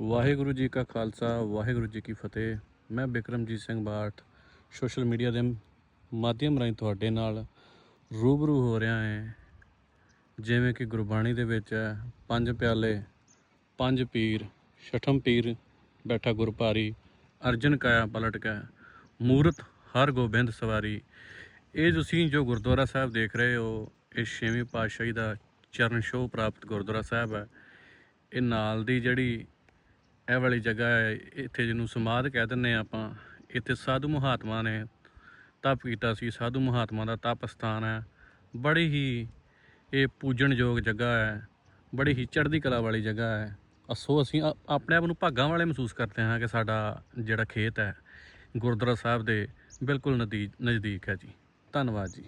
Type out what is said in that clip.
ਵਾਹਿਗੁਰੂ ਜੀ ਕਾ ਖਾਲਸਾ, ਵਾਹਿਗੁਰੂ ਜੀ ਕੀ ਫਤਿਹ। ਮੈਂ ਬਿਕਰਮਜੀਤ ਸਿੰਘ ਬਾਠ, ਸੋਸ਼ਲ ਮੀਡੀਆ ਦੇ ਮਾਧਿਅਮ ਰਾਹੀਂ ਤੁਹਾਡੇ ਨਾਲ ਰੂਬਰੂ ਹੋ ਰਿਹਾ ਹਾਂ। ਜਿਵੇਂ ਕਿ ਗੁਰਬਾਣੀ ਦੇ ਵਿੱਚ ਹੈ, ਪੰਜ ਪਿਆਲੇ, ਪੰਜ ਪੀਰ, ਛਠਮ ਪੀਰ, ਬੈਠਾ ਗੁਰਪਾਰੀ, ਅਰਜਨ ਕਾਇਆ ਪਲਟ ਕੈ, ਮੂਰਤ ਹਰ ਗੋਬਿੰਦ ਸਵਾਰੀ। ਇਹ ਤੁਸੀਂ ਜੋ ਗੁਰਦੁਆਰਾ ਸਾਹਿਬ ਦੇਖ ਰਹੇ ਹੋ, ਇਹ ਛੇਵੀਂ ਪਾਤਸ਼ਾਹੀ ਦਾ ਚਰਨ ਛੋਹ ਪ੍ਰਾਪਤ ਗੁਰਦੁਆਰਾ ਸਾਹਿਬ ਹੈ। ਇਹ ਨਾਲ ਦੀ ਜਿਹੜੀ ਇਹ ਵਾਲੀ ਜਗ੍ਹਾ ਹੈ ਇੱਥੇ ਜਿਹਨੂੰ ਸਮਾਧ ਕਹਿ ਦਿੰਨੇ ਆ ਆਪਾਂ, ਇੱਥੇ ਸਾਧੂ ਮਹਾਤਮਾ ਨੇ ਤਪ ਕੀਤਾ ਸੀ। ਸਾਧੂ ਮਹਾਤਮਾ ਦਾ ਤਪ ਸਥਾਨ ਹੈ। ਬੜੀ ਹੀ ਇਹ ਪੂਜਣਯੋਗ ਜਗ੍ਹਾ ਹੈ। ਬੜੀ ਹੀ ਚੜ੍ਹਦੀ ਕਲਾ ਵਾਲੀ ਜਗ੍ਹਾ ਹੈ। ਅਸੋ ਅਸੀਂ ਆਪਣੇ ਆਪ ਨੂੰ ਭਾਗਾਂ ਵਾਲੇ ਮਹਿਸੂਸ ਕਰਦੇ ਹਾਂ ਕਿ ਸਾਡਾ ਜਿਹੜਾ ਖੇਤ ਹੈ ਗੁਰਦੁਆਰਾ ਸਾਹਿਬ ਦੇ ਬਿਲਕੁਲ ਨਦੀ, ਨਜ਼ਦੀਕ ਹੈ ਜੀ। ਧੰਨਵਾਦ ਜੀ।